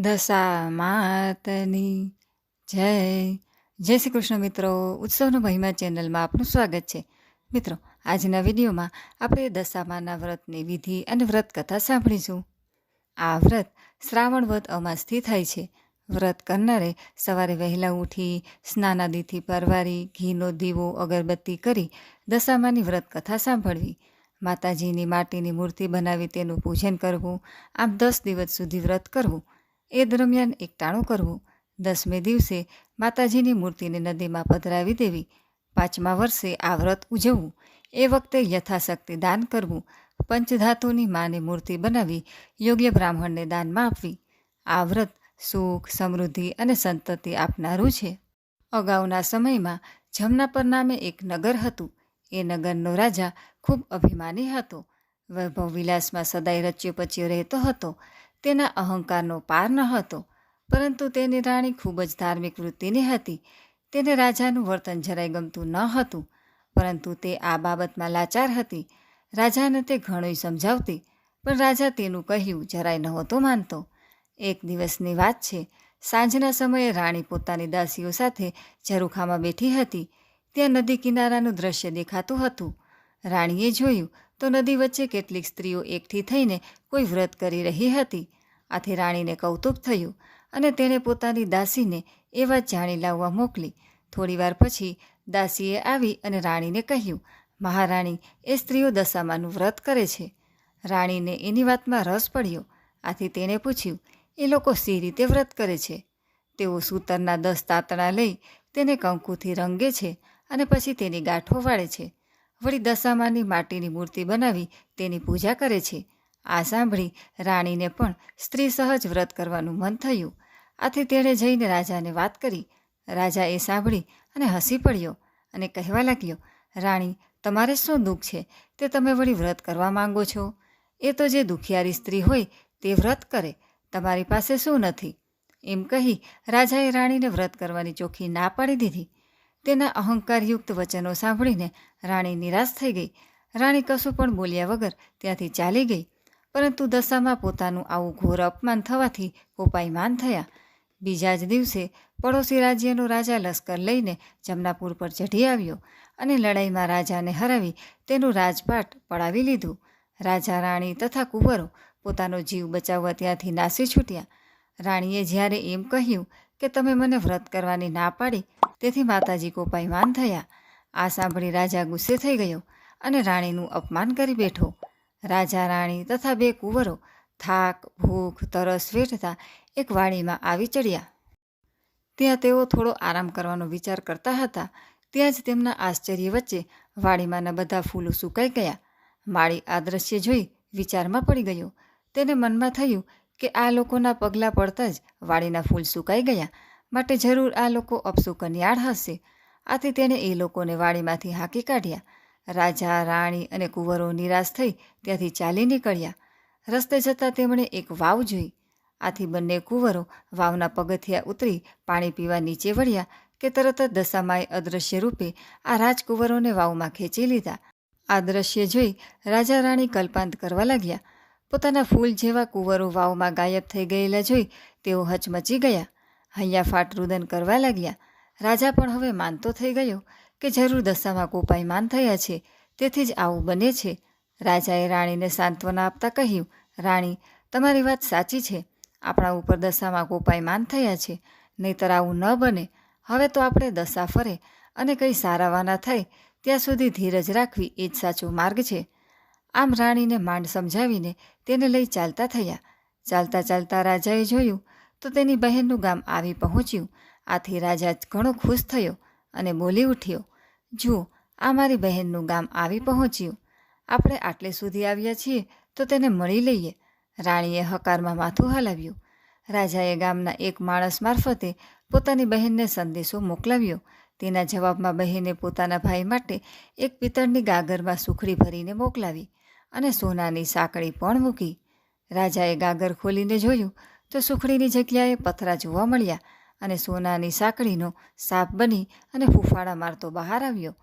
દશા માતની જય. જય શ્રી કૃષ્ણ મિત્રો. ઉત્સવનો મહિમા ચેનલમાં આપનું સ્વાગત છે. મિત્રો, આજના વિડીયોમાં આપણે દશામાના વ્રતની વિધિ અને વ્રત કથા સાંભળીશું. આ વ્રત શ્રાવણ વ્રત અમાસથી થાય છે. વ્રત કરનારે સવારે વહેલા ઉઠી, સ્નાનાદિથી પરવારી, ઘીનો દીવો, અગરબત્તી કરી દશામાની વ્રત કથા સાંભળવી. માતાજીની માટીની મૂર્તિ બનાવી તેનું પૂજન કરવું. આમ દસ દિવસ સુધી વ્રત કરવું. એ દરમિયાન એકટાણું કરવું. દસમે દિવસે માતાજીની મૂર્તિને નદીમાં પધરાવી દેવી. પાંચમા વર્ષે આ વ્રત ઉજવવું. એ વખતે યથાશક્તિ દાન કરવું. પંચધાતુની માની મૂર્તિ બનાવી, યોગ્ય બ્રાહ્મણને દાનમાં આપવી. આ વ્રત સુખ, સમૃદ્ધિ અને સંતતિ આપનારું છે. અગાઉના સમયમાં જમનાપર નામે એક નગર હતું. એ નગરનો રાજા ખૂબ અભિમાની હતો. વૈભવ વિલાસમાં સદાય રચ્યો પચ્યો રહેતો હતો. તેના અહંકારનો પાર ન હતો, પરંતુ તેની રાણી ખૂબ જ ધાર્મિક વૃત્તિની હતી. તેને રાજાનું વર્તન જરાય ગમતું ન હતું, પરંતુ તે આ બાબતમાં લાચાર હતી. રાજાને તે ઘણું સમજાવતી, પણ રાજા તેનું કહ્યું જરાય નહોતો માનતો. એક દિવસની વાત છે, સાંજના સમયે રાણી પોતાની દાસીઓ સાથે ઝરૂખામાં બેઠી હતી. ત્યાં નદી કિનારાનું દ્રશ્ય દેખાતું હતું. રાણીએ જોયું તો નદી વચ્ચે કેટલીક સ્ત્રીઓ એકઠી થઈને કોઈ વ્રત કરી રહી હતી. આથી રાણીને કૌતુક થયું અને તેણે પોતાની દાસીને એ વાત જાણી લાવવા મોકલી. થોડીવાર પછી દાસીએ આવી અને રાણીને કહ્યું, મહારાણી, એ સ્ત્રીઓ દશામાનું વ્રત કરે છે. રાણીને એની વાતમાં રસ પડ્યો. આથી તેણે પૂછ્યું, એ લોકો સી રીતે વ્રત કરે છે? તેઓ સૂતરના દસ તાતણા લઈ તેને કંકુથી રંગે છે અને પછી તેની ગાંઠો વાળે છે. વળી દશામાની માટીની મૂર્તિ બનાવી તેની પૂજા કરે છે. આ સાંભળી રાણીને પણ સ્ત્રી સહજ વ્રત કરવાનું મન થયું. આથી તેણે જઈને રાજાને વાત કરી. રાજા એ સાંભળી અને હસી પડ્યો અને કહેવા લાગ્યો, રાણી, તમારે શું દુઃખ છે? તે તમે વળી વ્રત કરવા માંગો છો. એ તો જે દુખિયારી સ્ત્રી હોય તે વ્રત કરે. તમારી પાસે શું નથી? એમ કહી રાજાએ રાણીને વ્રત કરવાની ચોખ્ખી ના પાડી દીધી. તેના અહંકારયુક્ત વચનો સાંભળીને રાણી નિરાશ થઈ ગઈ. રાણી કશું પણ બોલ્યા વગર ત્યાંથી ચાલી ગઈ, પરંતુ દશામાં પોતાનું આવું ઘોર અપમાન થવાથી કોપાયમાન થયા. બીજા જ દિવસે પડોશી રાજ્યનો રાજા લશ્કર લઈને જમનાપુર પર ચઢી આવ્યો અને લડાઈમાં રાજાને હરાવી તેનું રાજપાટ પડાવી લીધું. રાજા, રાણી તથા કુંવરો પોતાનો જીવ બચાવવા ત્યાંથી નાસી છૂટ્યા. રાણીએ જ્યારે એમ કહ્યું કે તમે મને વ્રત કરવાની ના પાડી, તેથી માતાજી કોપાયમાન થયા. આ સાંભળી રાજા ગુસ્સે થઈ ગયો અને રાણીનું અપમાન કરી બેઠો. રાજા રાણી તથા બે કુંવરો, થાક, ભૂખ, તરસ વેઠતા એક વાડીમાં આવી ચડ્યા. ત્યાં તેઓ થોડો આરામ કરવાનો વિચાર કરતા હતા. ત્યાં જ તેમના આશ્ચર્ય વચ્ચે વાડીમાંના બધા ફૂલો સુકાઈ ગયા. માળી આ દ્રશ્ય જોઈ વિચારમાં પડી ગયો. તેને મનમાં થયું કે આ લોકોના પગલાં પડતા જ વાડીના ફૂલ સુકાઈ ગયા. માટે જરૂર આ લોકો અપસુકન્યાળ હશે. આથી તેણે એ લોકોને વાડીમાંથી હાંકી કાઢ્યા. રાજા, રાણી અને કુંવરો નિરાશ થઈ ત્યાંથી ચાલી નીકળ્યા. રસ્તે જતાં તેમણે એક વાવ જોઈ. આથી બંને કુંવરો વાવના પગથિયા ઉતરી પાણી પીવા નીચે વળ્યા કે તરત જ દશામાએ અદૃશ્ય રૂપે આ રાજકુંવરોને વાવમાં ખેંચી લીધા. આ દ્રશ્ય જોઈ રાજા, રાણી કલ્પાંત કરવા લાગ્યા. પોતાના ફૂલ જેવા કુંવરો વાવમાં ગાયબ થઈ ગયેલા જોઈ તેઓ હચમચી ગયા. હૈયા ફાટ રુદન કરવા લાગ્યા. રાજા પણ હવે માનતો થઈ ગયો કે જરૂર દશામાં કોપાયમાન થયા છે. તેથી જ આવું બને છે. રાજાએ રાણીને સાંત્વના આપતા કહ્યું, રાણી, તમારી વાત સાચી છે. આપણા ઉપર દશામાં કોપાયમાન થયા છે. નહીતર આવું ન બને. હવે તો આપણે દશા ફરે અને કંઈ સારાવાના થાય, ત્યાં સુધી ધીરજ રાખવી એ જ સાચો માર્ગ છે. આમ રાણીને માંડ સમજાવીને તેને લઈ ચાલતા થયા. ચાલતા ચાલતા રાજાએ જોયું તો તેની બહેનનું ગામ આવી પહોંચ્યું. આથી રાજા ઘણો ખુશ થયો અને બોલી ઉઠ્યો, જુઓ, આ મારી બહેનનું ગામ આવી પહોંચ્યું. આપણે આટલે સુધી આવ્યા છીએ તો તેને મળી લઈએ. રાણીએ હકારમાં માથું હલાવ્યું. રાજાએ ગામના એક માણસ મારફતે પોતાની બહેનને સંદેશો મોકલાવ્યો. તેના જવાબમાં બહેને પોતાના ભાઈ માટે એક પિત્તળની ગાગરમાં સુખડી ભરીને મોકલાવી. અને સોનાની સાંકળી પણ મૂકી. રાજાએ ગાગર ખોલીને જોયું તો સુખડીની જગ્યાએ પથરા જોવા મળ્યા અને સોનાની સાંકળીનો સાપ બની અને ફૂફાડા મારતો બહાર આવ્યો.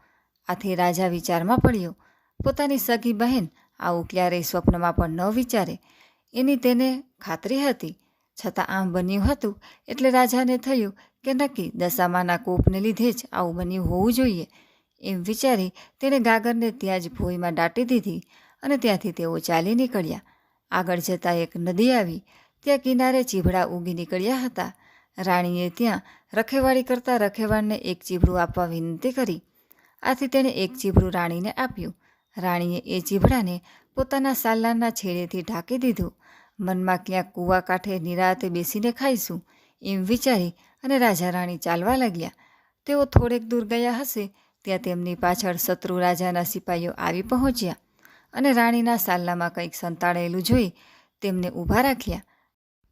આથી રાજા વિચારમાં પડ્યો, પોતાની સગી બહેન આવું ક્યારેય સ્વપ્નમાં પણ ન વિચારે. એની તેને ખાતરી હતી. છતાં આમ બન્યું હતું એટલે રાજાને થયું કે નક્કી દશામાના કોપને લીધે જ આવું બન્યું હોવું જોઈએ. એમ વિચારી તેણે ગાગરને ત્યાં જ ભોયમાં દાટી દીધી. અને ત્યાંથી તેઓ ચાલી નીકળ્યા. આગળ જતાં એક નદી આવી, ત્યાં કિનારે ચીભડા ઉગી નીકળ્યા હતા. રાણીએ ત્યાં રખેવાળી કરતાં રખેવાળને એક ચીભડું આપવા વિનંતી કરી. આથી તેણે એક ચીભડું રાણીને આપ્યું. રાણીએ એ ચીભડાને પોતાના સાલાના છેડેથી ઢાંકી દીધું. મનમાં ક્યાંક કૂવા કાંઠે નિરાતે બેસીને ખાઈશું, એમ વિચારી અને રાજા રાણી ચાલવા લાગ્યા. તેઓ થોડેક દૂર ગયા હશે, ત્યાં તેમની પાછળ શત્રુ રાજાના સિપાહીઓ આવી પહોંચ્યા. અને રાણીના સાલ્લામાં કંઈક સંતાડેલું જોઈ તેમને ઊભા રાખ્યા.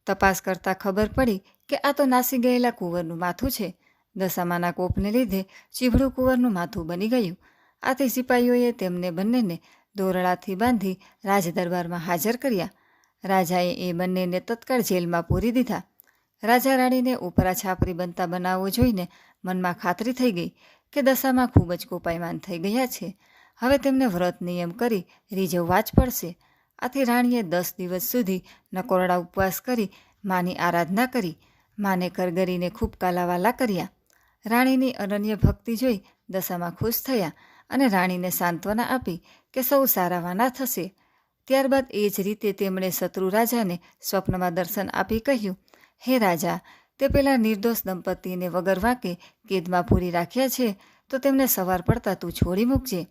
તપાસ કરતાં ખબર પડી કે આ તો નાસી ગયેલા કુંવરનું માથું છે. દશામાના કોપને લીધે ચીભડું કુંવરનું માથું બની ગયું. આથી સિપાહીઓએ તેમને બંનેને દોરડાથી બાંધી રાજદરબારમાં હાજર કર્યા. રાજાએ એ બંનેને તત્કાળ જેલમાં પૂરી દીધા. રાજા રાણીને ઉપરા છાપરી બનતા બનાવવો જોઈને મનમાં ખાતરી થઈ ગઈ કે દશામાં ખૂબ જ કોપાયમાન થઈ ગયા છે. હવે તેમને વ્રત નિયમ કરી રીઝવવા જ પડશે. આથી રાણીએ દસ દિવસ સુધી નકોરડા ઉપવાસ કરી માની આરાધના કરી. માને કરગરીને ખૂબ કાલાવાલા કર્યા. રાણીની અનન્ય ભક્તિ જોઈ દશામાં ખુશ થયા અને રાણીને સાંત્વના આપી કે સૌ સારાવાના થશે. ત્યારબાદ એ જ રીતે તેમણે શત્રુ રાજાને સ્વપ્નમાં દર્શન આપી કહ્યું, હે રાજા, તે પેલા નિર્દોષ દંપતીને વગર વાંકે કેદમાં પૂરી રાખ્યા છે, તો તેમને સવાર પડતા તું છોડી મૂકજે.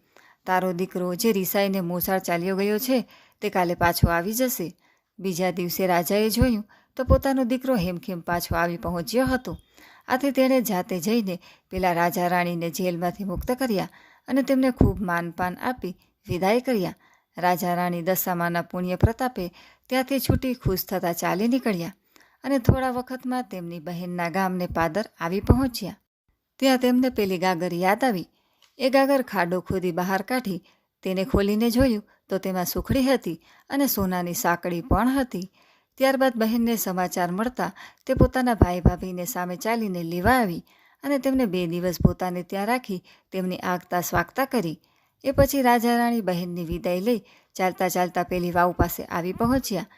તારો દીકરો જે રિસાઈને મોસાળ ચાલ્યો ગયો છે, તે કાલે પાછો આવી જશે. બીજા દિવસે રાજાએ જોયું તો પોતાનો દીકરો હેમખેમ પાછો આવી પહોંચ્યો હતો. આથી તેણે જાતે જઈને પેલા રાજા રાણીને જેલમાંથી મુક્ત કર્યા અને તેમને ખૂબ માનપાન આપી વિદાય કર્યા. રાજા રાણી દશામાના પુણ્ય પ્રતાપે ત્યાંથી છૂટી ખુશ થતાં ચાલી નીકળ્યા અને થોડા વખતમાં તેમની બહેનના ગામને પાદર આવી પહોંચ્યા. ત્યાં તેમને પેલી ગાગર યાદ આવી એ ગાગર ખાડો ખોદી બહાર કાઢી તેને ખોલીને જોયું તો તેમાં સુખડી હતી અને સોનાની સાંકળી પણ હતી. ત્યારબાદ બહેનને સમાચાર મળતા તે પોતાના ભાઈ ભાભીને સામે ચાલીને લેવા આવી અને તેમને બે દિવસ પોતાને ત્યાં રાખી તેમની આગતા સ્વાગતા કરી. એ પછી રાજા રાણી બહેનની વિદાય લઈ ચાલતા ચાલતા પેલી વાવ પાસે આવી પહોંચ્યા.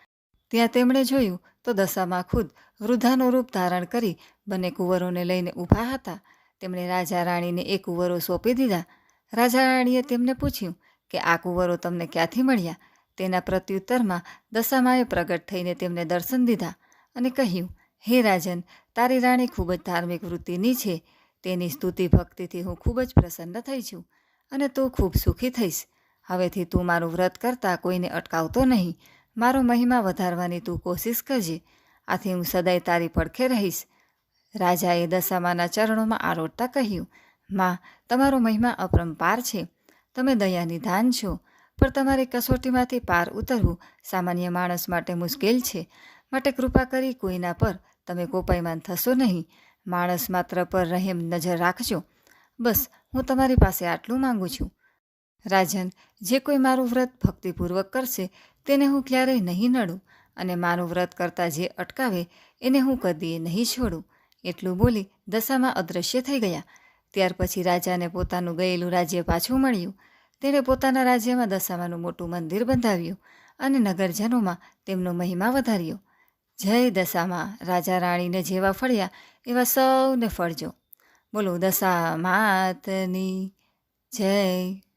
ત્યાં તેમણે જોયું તો દશામાં ખુદ વૃદ્ધાનું રૂપ ધારણ કરી બંને કુંવરોને લઈને ઊભા હતા. તેમણે રાજા રાણીને એ કુંવરો સોંપી દીધા. રાજા રાણીએ તેમને પૂછ્યું કે આ કુંવરો તમને ક્યાંથી મળ્યા? તેના પ્રત્યુત્તરમાં દશામાએ પ્રગટ થઈને તેમને દર્શન દીધા અને કહ્યું, હે રાજન, તારી રાણી ખૂબ જ ધાર્મિક વૃત્તિની છે. તેની સ્તુતિ ભક્તિથી હું ખૂબ જ પ્રસન્ન થઈ છું અને તું ખૂબ સુખી થઈશ. હવેથી તું મારું વ્રત કરતાં કોઈને અટકાવતો નહીં. મારો મહિમા વધારવાની તું કોશિશ કરજે. આથી હું સદાય તારી પડખે રહીશ. રાજાએ દશામાના ચરણોમાં આરોટતા કહ્યું, માં, તમારો મહિમા અપરંપાર છે. તમે દયાની ધાન છો, પણ તમારી કસોટીમાંથી પાર ઉતરવું સામાન્ય માણસ માટે મુશ્કેલ છે. માટે કૃપા કરી કોઈના પર તમે કોપાયમાન થશો નહીં. માણસ માત્ર પર રહેમ નજર રાખજો. બસ, હું તમારી પાસે આટલું માંગુ છું. રાજન, જે કોઈ મારું વ્રત ભક્તિપૂર્વક કરશે, તેને હું ક્યારેય નહીં નડું અને મારું વ્રત કરતાં જે અટકાવે, એને હું કદીએ નહીં છોડું. એટલું બોલી દશામાં અદૃશ્ય થઈ ગયા. ત્યાર પછી રાજાને પોતાનું ગયેલું રાજ્ય પાછું મળ્યું. તેણે પોતાના રાજ્યમાં દશામાનું મોટું મંદિર બંધાવ્યું અને નગરજનોમાં તેમનો મહિમા વધાર્યો. જય દશામાં, રાજા રાણીને જેવા ફળ્યા, એવા સૌને ફળજો. બોલો દશા માતની જય